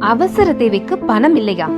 அவசர தேவைக்கு பணம் இல்லையா?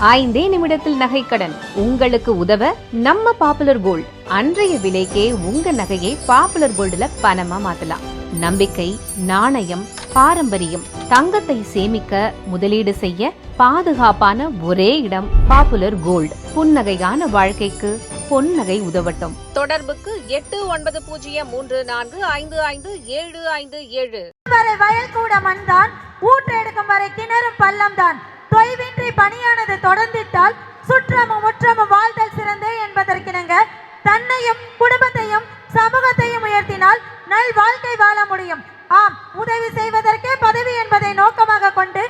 ஐந்தே நிமிடத்தில் நகைக்கடன் உங்களுக்கு உதவ நம்ம பாப்புலர் கோல்ட் அன்றைய விலைக்கே உங்க நகையை பாப்புலர் கோல்டுல பணமா மாத்தலாம். நம்பிக்கை நாணயம் பாரம்பரியம் தங்கத்தை சேமிக்க முதலீடு செய்ய பாதுகாப்பான ஒரே இடம் பாப்புலர் கோல்ட். புன்னகையான வாழ்க்கைக்கு பொன்னகை உதவட்டும். தொடர்புக்கு எட்டு ஒன்பது பூஜ்ஜியம் மூன்று நான்கு ஐந்து ஐந்து ஏழு ஐந்து ஏழு. வரை வயல் கூட மண்தான் ஊற்றெடுக்கும் வரை கிணறும் பள்ளம் தான் தொய்வின்றி பணியானது தொடர்ந்திட்டால் சுற்றமும் முற்றமும் வாழ்தல் சிறந்தே என்பதற்கிணங்க தன்னையும் குடும்பத்தையும் சமூகத்தையும் உயர்த்தினால் நல் வாழ்க்கை வாழ முடியும். ஆம் உதவி செய்வதற்கே பதவி என்பதை நோக்கமாக கொண்டு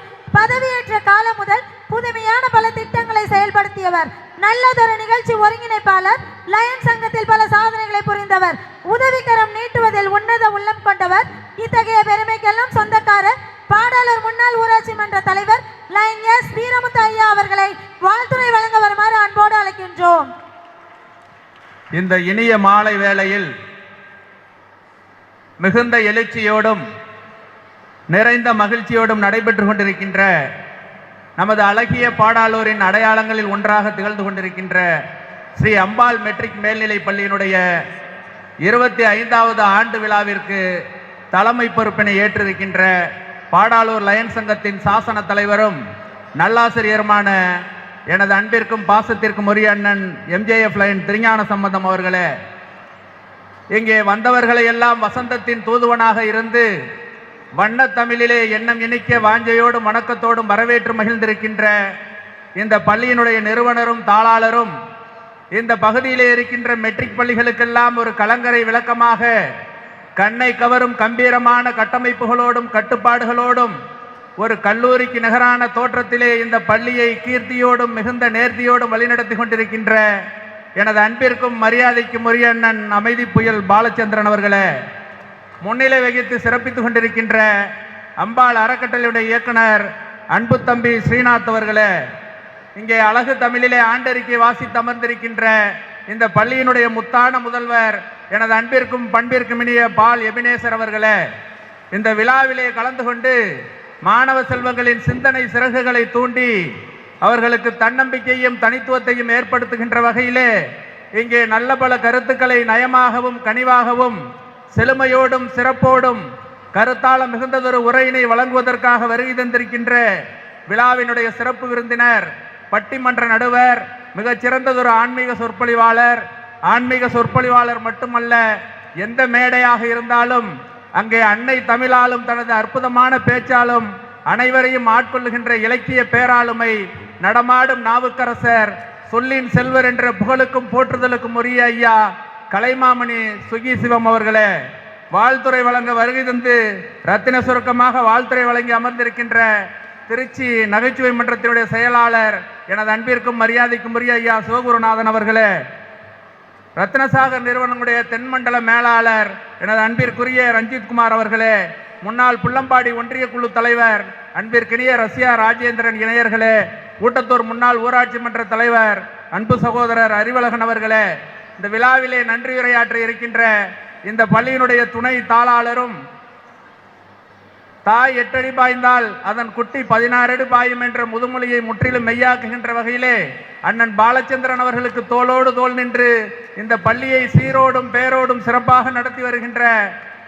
நல்லதொரு நிகழ்ச்சி ஒருங்கிணைப்பாளர் லயன் சங்கத்தில் பல சாதனைகளை புரிந்தவர் உதவிக்கரம் நீட்டுவதில் உன்னத உள்ளம் கொண்டவர் இத்தகைய பெருமைக்கெல்லாம் சொந்தக்காரர் பாடலர் முன்னாள் ஊராட்சி மன்ற தலைவர் லயன் எஸ் வீரமுத்து ஐயா அவர்களை வாழ்த்துறை வழங்க வருமாறு அன்போடு அழைக்கின்றோம். இந்த இனிய மாலை வேளையில் மிகுந்த எழுச்சியோடும் நிறைந்த மகிழ்ச்சியோடும் நடைபெற்று கொண்டிருக்கின்ற நமது அழகிய பாடாளூரின் அடையாளங்களில் ஒன்றாக திகழ்ந்து கொண்டிருக்கின்ற ஸ்ரீ அம்பாள் மெட்ரிக் மேல்நிலைப் பள்ளியினுடைய இருபத்தி ஐந்தாவது ஆண்டு விழாவிற்கு தலைமை பொறுப்பினை ஏற்றிருக்கின்ற பாடாளூர் லயன் சங்கத்தின் சாசன தலைவரும் நல்லாசிரியருமான எனது அன்பிற்கும் பாசத்திற்கும் உரிய அண்ணன் எம்ஜேஎஃப் லயன் திருஞான சம்பந்தம் அவர்களே இங்கே வந்தவர்களை எல்லாம் வசந்தத்தின் தூதுவனாக இருந்து வண்ணத்தமிழிலே எண்ணம் இனிக்க வாஞ்சையோடும் வணக்கத்தோடும் வரவேற்று மகிழ்ந்திருக்கின்ற இந்த பள்ளியினுடைய நிறுவனரும் தாளாளரும் இந்த பகுதியிலே இருக்கின்ற மெட்ரிக் பள்ளிகளுக்கெல்லாம் ஒரு கலங்கரை விளக்கமாக கண்ணை கவரும் கம்பீரமான கட்டமைப்புகளோடும் கட்டுப்பாடுகளோடும் ஒரு கல்லூரிக்கு நிகரான தோற்றத்திலே இந்த பள்ளியை கீர்த்தியோடும் மிகுந்த நேர்த்தியோடும் வழிநடத்தி கொண்டிருக்கின்ற எனது அன்பிற்கும் மரியாதைக்கும் உரிய அண்ணன் அமைதி புயல் பாலச்சந்திரன் அவர்களே. முன்னிலை வகித்து சிறப்பித்துக் கொண்டிருக்கின்ற அம்பாள் அறக்கட்டளையுடைய இயக்குனர் அன்பு தம்பி ஸ்ரீநாத் அவர்களே இங்கே அழகு தமிழிலே ஆண்டறிக்கை வாசித்து அமர்ந்திருக்கின்ற இந்த பள்ளியினுடைய முத்தான முதல்வர் எனது அன்பிற்கும் பண்பிற்கும் இனிய பால் எபினேசர் அவர்களே இந்த விழாவிலே கலந்து கொண்டு மாணவ செல்வங்களின் சிந்தனை சிறகுகளை தூண்டி அவர்களுக்கு தன்னம்பிக்கையும் தனித்துவத்தையும் ஏற்படுத்துகின்ற வகையிலே இங்கே நல்ல பல கருத்துக்களை நயமாகவும் கனிவாகவும் செழுமையோடும் சிறப்போடும் கருத்தாள மிகுந்ததொரு உரையினை வழங்குவதற்காக வருகை தந்திருக்கின்ற விழாவினுடைய சிறப்பு விருந்தினர் பட்டிமன்ற நடுவர் மிகச் சிறந்ததொரு ஆன்மீக சொற்பொழிவாளர். ஆன்மீக சொற்பொழிவாளர் மட்டுமல்ல எந்த மேடையாக இருந்தாலும் அங்கே அன்னை தமிழாலும் தனது அற்புதமான பேச்சாலும் அனைவரையும் ஆட்கொள்ளுகின்ற இலக்கிய பேராளுமை நடமாடும் நாவுக்கரசர் சொல்லின் செல்வர் என்ற புகழுக்கும் போற்றுதலுக்கும் உரிய ஐயா கலைமாமணி சுகி சிவம் அவர்களே வாழ்த்துறை வழங்க வருகை தந்து ரத்தின சுருக்கமாக வாழ்த்துறை வழங்கி அமர்ந்திருக்கின்ற திருச்சி நகைச்சுவை மன்றத்தினுடைய செயலாளர் எனது அன்பிற்கும் மரியாதைக்கும் உரிய ஐயா சிவகுருநாதன் அவர்களே ரத்னசாகர் நிறுவனங்களுடைய தென்மண்டல மேலாளர் எனது அன்பிற்குரிய ரஞ்சித் குமார் அவர்களே முன்னாள் புள்ளம்பாடி ஒன்றிய குழு தலைவர் அன்பிற்கினிய ரஷ்யா ராஜேந்திரன் இணையர்களே ஊட்டத்தூர் முன்னாள் ஊராட்சி மன்ற தலைவர் அன்பு சகோதரர் அறிவழகன் அவர்களே இந்த விழாவிலே நன்றியுரையாற்ற இருக்கின்ற இந்த பள்ளியினுடைய துணை தாளாளரும் தாய் எட்டடி பாய்ந்தால் அதன் குட்டி பதினாறு அடி பாயும் என்ற முதுமொழியை முற்றிலும் மெய்யாக்குகின்ற வகையிலே அண்ணன் பாலச்சந்திரன் அவர்களுக்கு தோளோடு தோள் நின்று இந்த பள்ளியை சீரோடும் பேரோடும் சிறப்பாக நடத்தி வருகின்ற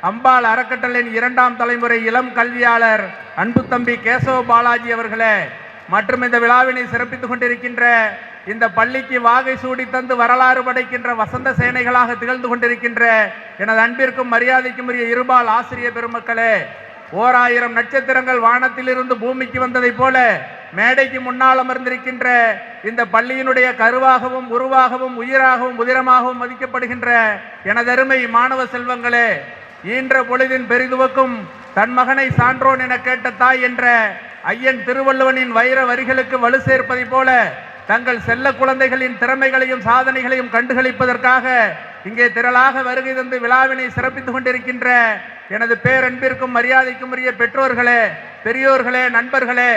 அம்பாள் அறக்கட்டளையின் இரண்டாம் தலைமுறை இளம் கல்வியாளர் அன்பு தம்பி கேசவ பாலாஜி அவர்களே மற்றும் இந்த விழாவினை சிறப்பித்துக் கொண்டிருக்கின்ற இந்த பள்ளிக்கு வாகை சூடி தந்து வரலாறு படைக்கின்ற வசந்த சேனைகளாக திகழ்ந்து கொண்டிருக்கின்ற எனது அன்பிற்கும் மரியாதைக்கும் உரிய இருபால் ஆசிரியர் பெருமக்களே ஓர் ஆயிரம் நட்சத்திரங்கள் வானத்திலிருந்து பூமிக்கு வந்ததைப் போல மேடைக்கு முன்னால் அமர்ந்திருக்கின்ற இந்த பள்ளியினுடைய கருவாகவும் உருவாகவும் உயிராகவும் உதிரமாகவும் மதிக்கப்படுகின்ற எனதருமை மாணவ செல்வங்களே ஈன்ற பொழுதின் பெரிதுவக்கும் தன் மகனை சான்றோன் என கேட்ட தாய் என்ற ஐயன் திருவள்ளுவனின் வைர வரிகளுக்கு வலு சேர்ப்பதைப் போல தங்கள் செல்ல குழந்தைகளின் திறமைகளையும் சாதனைகளையும் கண்டுகளிப்பதற்காக இங்கே திரளாக வருகை தந்து விழாவினை சிறப்பித்துக் கொண்டிருக்கின்ற எனது பேரன்பிற்கும் மரியாதைக்கும் உரிய பெற்றோர்களே பெரியோர்களே நண்பர்களே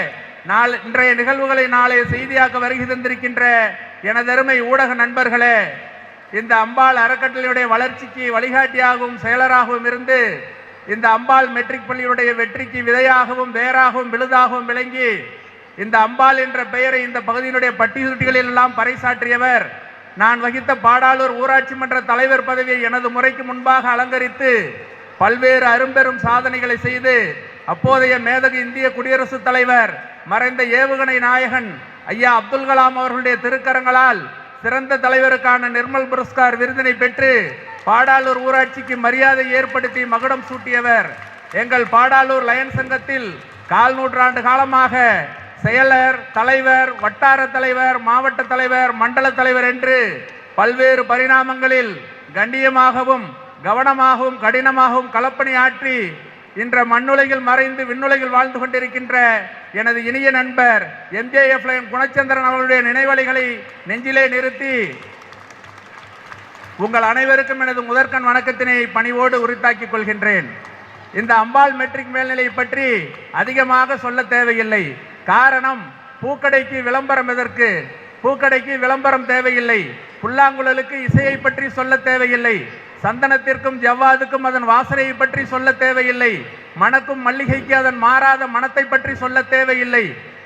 நாள் இன்றைய நிகழ்வுகளை நாளை செய்தியாக்க வருகை தந்திருக்கின்ற எனதருமை ஊடக நண்பர்களே இந்த அம்பாள் அறக்கட்டளையுடைய வளர்ச்சிக்கு வழிகாட்டியாகவும் செயலராகவும் இருந்து இந்த அம்பாள் மெட்ரிக் பள்ளியுடைய வெற்றிக்கு விதையாகவும் வேறாகவும் விழுதாகவும் விளங்கி இந்த அம்பாள் என்ற பெயரை இந்த பகுதியினுடைய பட்டிசுட்டிகளில் எல்லாம் பறைசாற்றியவர். நான் வகித்த பாடாளூர் ஊராட்சி மன்ற தலைவர் பதவியை எனது முறைக்கு முன்பாக அலங்கரித்து பல்வேறு அரும்பெரும் சாதனைகளை செய்து அப்போதைய மேதகு இந்திய குடியரசுத் தலைவர் மறைந்த ஏவுகணை நாயகன் ஐயா அப்துல் கலாம் அவர்களுடைய திருக்கரங்களால் சிறந்த தலைவருக்கான நிர்மல் புரஸ்கார் விருதினை பெற்று பாடாளூர் ஊராட்சிக்கு மரியாதை ஏற்படுத்தி மகுடம் சூட்டியவர். எங்கள் பாடாளூர் லயன் சங்கத்தில் கால் நூற்றாண்டு காலமாக செயலர் தலைவர் வட்டார தலைவர் மாவட்ட தலைவர் மண்டல தலைவர் என்று பல்வேறு பரிணாமங்களில் கண்ணியமாகவும் கவனமாகவும் கடினமாகவும் களப்பணி ஆற்றி இன்ற மண்ணுலகில் மறைந்து விண்ணுலகில் வாழ்ந்து கொண்டிருக்கின்ற எனது இனிய நண்பர் எம்ஜேஎஃப் குணச்சந்திரன் அவர்களுடைய நினைவலைகளை நெஞ்சிலே நிறுத்தி உங்கள் அனைவருக்கும் எனது முதற்கண் வணக்கத்தினை பணிவோடு உரித்தாக்கிக் கொள்கின்றேன். இந்த அம்பாள் மெட்ரிக் மேல்நிலை பற்றி அதிகமாக சொல்ல தேவையில்லை. காரணம் பூக்கடைக்கு விளம்பரம் எதற்கு? பூக்கடைக்கு விளம்பரம் தேவையில்லை. புல்லாங்குழலுக்கு இசையை பற்றி சொல்ல தேவையில்லை. சந்தனத்திற்கும் ஜவ்வாதுக்கும் அதன் வாசனையை பற்றி சொல்ல தேவையில்லை. மணக்கும் மல்லிகைக்கு அதன் மாறாத மனத்தை பற்றி சொல்ல தேவையில்லை.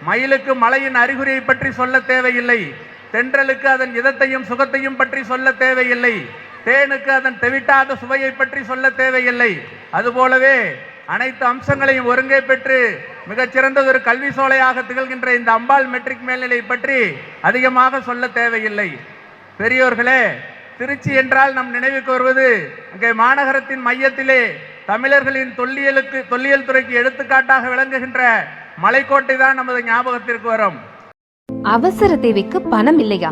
மயிலுக்கு மலையின் அறிகுறியை பற்றி சொல்ல தேவையில்லை. தென்றலுக்கு அதன் இதத்தையும் சுகத்தையும் பற்றி சொல்ல தேவையில்லை. தேனுக்கு அதன் தெவிட்டாத சுவையை பற்றி சொல்ல தேவையில்லை. அதுபோலவே அனைத்து அம்சங்களையும் ஒருங்கே பெற்று மிகச்சிறந்த ஒரு கல்வி சோலையாக திகழ்கின்ற இந்த அம்பாள் மெட்ரிக் மேல்நிலை பற்றி அதிகமாக சொல்ல தேவையில்லை. பெரியோர்களே திருச்சி என்றால் நம் நினைவுக்கு வருவது அங்கே மாநகரத்தின் மையத்திலே தமிழர்களின் தொல்லியலுக்கு தொல்லியல் துறைக்கு எடுத்துக்காட்டாக விளங்குகின்ற மலைக்கோட்டை தான் நமது ஞாபகத்திற்கு வரும். அவசர தேவைக்கு பணம் இல்லையா?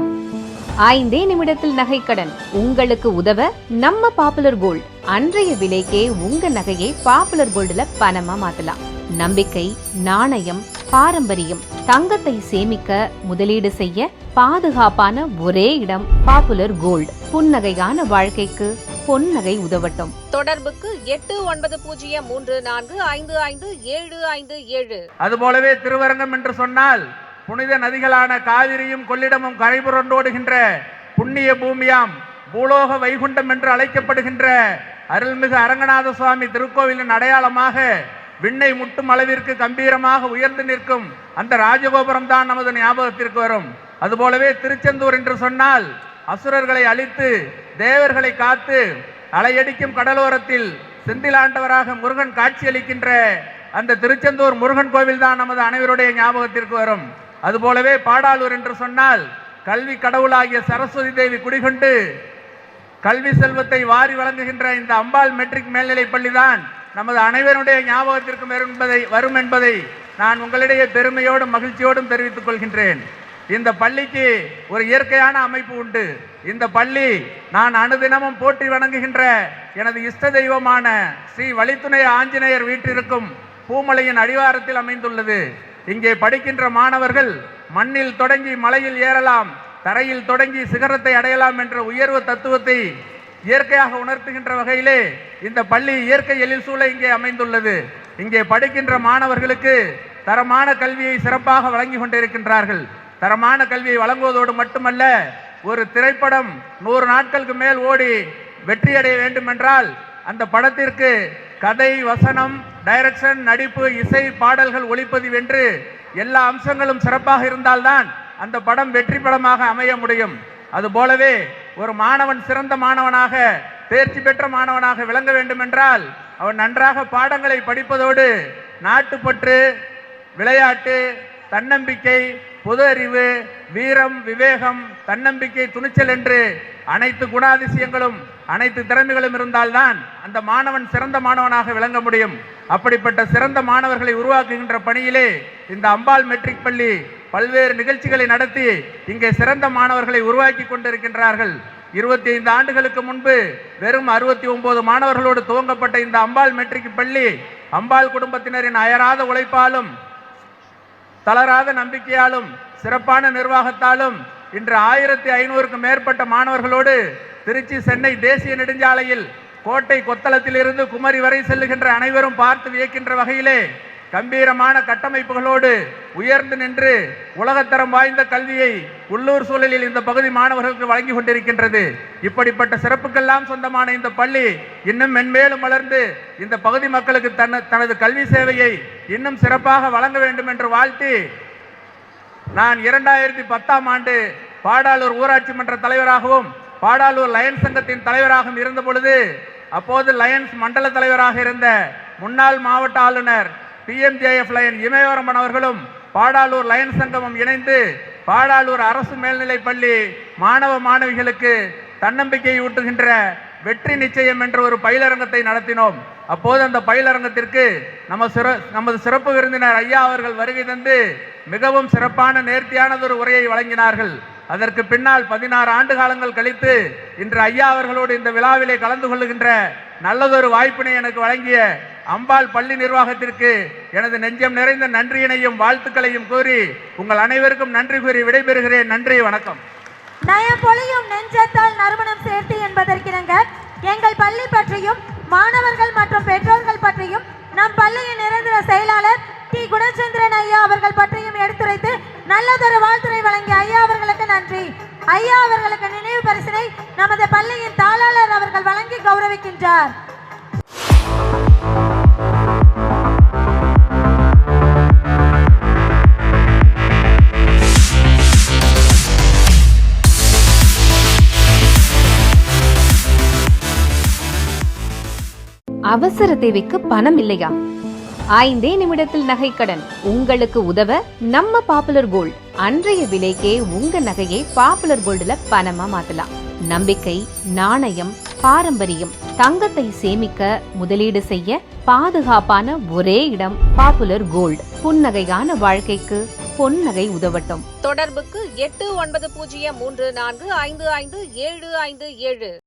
ஐந்தே நிமிடத்தில் நகைக்கடன் உங்களுக்கு உதவ நம்ம பாப்புலர் கோல்ட் அன்றைய விலைக்கே உங்க நகையை பாப்புலர் கோல்டுல பணமா மாத்தலாம். நம்பிக்கை நாணயம் பாரம்பரியம் தங்கத்தை சேமிக்க முதலீடு செய்ய பாதுகாப்பான ஒரே இடம் பாப்புலர் கோல்ட் புன்னகையான வாழ்க்கைக்கு பொன்னகை உதவட்டும். தொடர்புக்கு எட்டு ஒன்பது பூஜ்ஜியம் மூன்று நான்கு ஐந்து ஐந்து ஏழு ஐந்து ஏழு. அதுபோலவே திருவரங்கம் என்று சொன்னால் புனித நதிகளான காவிரியும் கொள்ளிடமும் கரைபுரண்டோடுகின்ற புண்ணிய பூமியாம் பூலோக வைகுண்டம் என்று அழைக்கப்படுகின்ற அருள்மிகு அரங்கநாத சுவாமி திருக்கோவிலின் அடையாளமாக விண்ணை முட்டும் அளவிற்கு கம்பீரமாக உயர்ந்து நிற்கும் அந்த ராஜகோபுரம் தான் நமது ஞாபகத்திற்கு வரும். அதுபோலவே திருச்செந்தூர் என்று சொன்னால் அசுரர்களை அழித்து தேவர்களை காத்து அலையடிக்கும் கடலோரத்தில் செந்திலாண்டவராக முருகன் காட்சியளிக்கின்ற அந்த திருச்செந்தூர் முருகன் கோவில் தான் நமது அனைவருடைய ஞாபகத்திற்கு வரும். அதுபோலவே பாடாலூர் என்று சொன்னால் கல்வி கடவுளாகிய சரஸ்வதி தேவி குடிகொண்டு கல்வி செல்வத்தை வாரி வழங்குகின்ற இந்த அம்பாள் மெட்ரிக் மேல்நிலைப் பள்ளிதான். நமது அனைவருடைய ஞாபகத்திற்கும் வரும் என்பதை வரும் என்பதை நான் உங்களிடையே பெருமையோடும் மகிழ்ச்சியோடும் தெரிவித்துக் கொள்கின்றேன். இந்த பள்ளிக்கு ஒரு இயற்கையான அமைப்பு உண்டு. இந்த பள்ளி நான் அனுதினமும் போற்றி வணங்குகின்ற எனது இஷ்ட தெய்வமான ஸ்ரீ வழித்துணை ஆஞ்சநேயர் வீட்டிற்கும் பூமலையின் அடிவாரத்தில் அமைந்துள்ளது. இங்கே படிக்கின்ற மாணவர்கள் மண்ணில் தொடங்கி மலையில் ஏறலாம். தரையில் தொடங்கி சிகரத்தை அடையலாம் என்ற உயர்வு தத்துவத்தை இயற்கையாக உணர்த்துகின்ற வகையிலே இந்த பள்ளி இயற்கை எழில் சூழ இங்கே அமைந்துள்ளது. இங்கே படிக்கின்ற மாணவர்களுக்கு தரமான கல்வியை சிறப்பாக வழங்கி கொண்டிருக்கின்றார்கள். தரமான கல்வியை வழங்குவதோடு மட்டுமல்ல ஒரு திரைப்படம் நூறு நாட்களுக்கு மேல் ஓடி வெற்றியடைய வேண்டுமென்றால் அந்த படத்திற்கு கதை வசனம் டைரக்ஷன் நடிப்பு இசை பாடல்கள் ஒளிப்பதிவு என்று எல்லா அம்சங்களும் சிறப்பாக இருந்தால்தான் அந்த படம் வெற்றி படமாக அமைய முடியும். அதுபோலவே ஒரு மாணவன் சிறந்த மாணவனாக தேர்ச்சி பெற்ற மாணவனாக விளங்க வேண்டும் என்றால் அவன் நன்றாக பாடங்களை படிப்பதோடு நாட்டுப்பற்று விளையாட்டு தன்னம்பிக்கை பொது அறிவு வீரம் விவேகம் தன்னம்பிக்கை துணிச்சல் என்று அனைத்து குணாதிசயங்களும் அனைத்து திறமைகளும் இருந்தால்தான் அந்த மாணவன் சிறந்த மாணவனாக விளங்க முடியும். அப்படிப்பட்ட சிறந்த மாணவர்களை உருவாக்குகின்ற பணியிலே இந்த அம்பாள் மெட்ரிக் பள்ளி பல்வேறு நிகழ்ச்சிகளை நடத்தி இங்கே சிறந்த மாணவர்களை உருவாக்கி கொண்டிருக்கின்றார்கள். இருபத்தி ஐந்து ஆண்டுகளுக்கு முன்பு வெறும் அறுபத்தி ஒன்பது மாணவர்களோடு துவங்கப்பட்ட இந்த அம்பாள் மெட்ரிக் பள்ளி அம்பாள் குடும்பத்தினரின் அயராத உழைப்பாலும் தளராத நம்பிக்கையாலும் சிறப்பான நிர்வாகத்தாலும் இன்று ஆயிரத்தி ஐநூறுக்கும் மேற்பட்ட மாணவர்களோடு திருச்சி சென்னை தேசிய நெடுஞ்சாலையில் கோட்டை கொத்தளத்திலிருந்து குமரி வரை செல்லுகின்ற அனைவரும் பார்த்து வியக்கின்ற வகையிலே கம்பீரமான கட்டமைப்புகளோடு உயர்ந்து நின்று உலகத்தரம் வாய்ந்த கல்வியை உள்ளூர் சூழலில் இந்த பகுதி மாணவர்களுக்கு வழங்கி கொண்டிருக்கின்றது. இப்படிப்பட்ட சிறப்புக்கெல்லாம் சொந்தமான இந்த பள்ளி இன்னும் மென்மேலும் வளர்ந்து இந்த பகுதி மக்களுக்கு தன தனது கல்வி சேவையை இன்னும் சிறப்பாக வழங்க வேண்டும் என்று வாழ்த்தி நான் இரண்டாயிரத்தி பத்தாம் ஆண்டு பாடாலூர் ஊராட்சி மன்ற தலைவராகவும் பாடாலூர் லயன்ஸ் சங்கத்தின் தலைவராகவும் இருந்த பொழுது அப்போது லயன்ஸ் மண்டல தலைவராக இருந்த முன்னாள் மாவட்ட ஆளுநர் பிஎம்ஜேஎஃப் லயன் இமயவரம்பன் அவர்களும் பாடாலூர் லயன் சங்கமும் இணைந்து பாடாலூர் அரசு மேல்நிலைப் பள்ளி மாணவ மாணவிகளுக்கு தன்னம்பிக்கை ஊட்டுகின்ற வெற்றி நிச்சயம் என்ற ஒரு பயிலரங்கத்தை நடத்தினோம். அப்போது அந்த பயிலரங்கத்திற்கு நம்ம சிற நமது சிறப்பு விருந்தினர் ஐயா அவர்கள் வருகை தந்து மிகவும் சிறப்பான நேர்த்தியானதொரு உரையை வழங்கினார்கள். அதற்கு பின்னால் பதினாறு ஆண்டு காலங்கள் கழித்து இன்று ஐயா அவர்களோடு இந்த விழாவிலே கலந்து கொள்ளுகின்ற நல்லதொரு வாய்ப்பினை எனக்கு வழங்கிய அம்பாள் பள்ளி நிர்வாகத்திற்கு எனது நெஞ்சம் நிறைந்த நன்றியினையும் வாழ்த்துக்களையும் கூறி உங்கள் அனைவருக்கும் நன்றி கூறி விடைபெறுகிறேன். நன்றி வணக்கம். நயப்பொழியும் நெஞ்சத்தால் நறுமணம் சேர்த்து என்பதற்கிணங்க எங்கள் பள்ளி பற்றியும் மாணவர்கள் மற்றும் பெற்றோர்கள் பற்றியும் நம் பள்ளியின் நிரந்தர செயலாளர் டி குணச்சந்திரன் ஐயா அவர்கள் பற்றியும் எடுத்துரைத்து நல்லதொரு வாழ்த்துறை வழங்கிய ஐயா அவர்களுக்கு நன்றி. ஐயா அவர்களுக்கு நினைவு பரிசினை நமது பள்ளியின் தாளாளர் அவர்கள் வழங்கி கௌரவிக்கின்றார். அவசர தேவைக்கு பணம் இல்லையா? ஐந்தே நிமிடத்தில் நகைக்கடன் உங்களுக்கு உதவ நம்ம பாப்புலர் கோல்ட் அன்றைய விலைக்கே உங்க நகையை பாப்புலர் கோல்டுல பணமா மாத்தலாம். நம்பிக்கை நாணயம் பாரம்பரியம் தங்கத்தை சேமிக்க முதலீடு செய்ய பாதுகாப்பான ஒரே இடம் பாப்புலர் கோல்ட் புன்னகையான வாழ்க்கைக்கு பொன்னகை உதவட்டும். தொடர்புக்கு எட்டு ஒன்பது பூஜ்ஜியம் மூன்று நான்கு ஐந்து ஐந்து ஏழு ஐந்து ஏழு.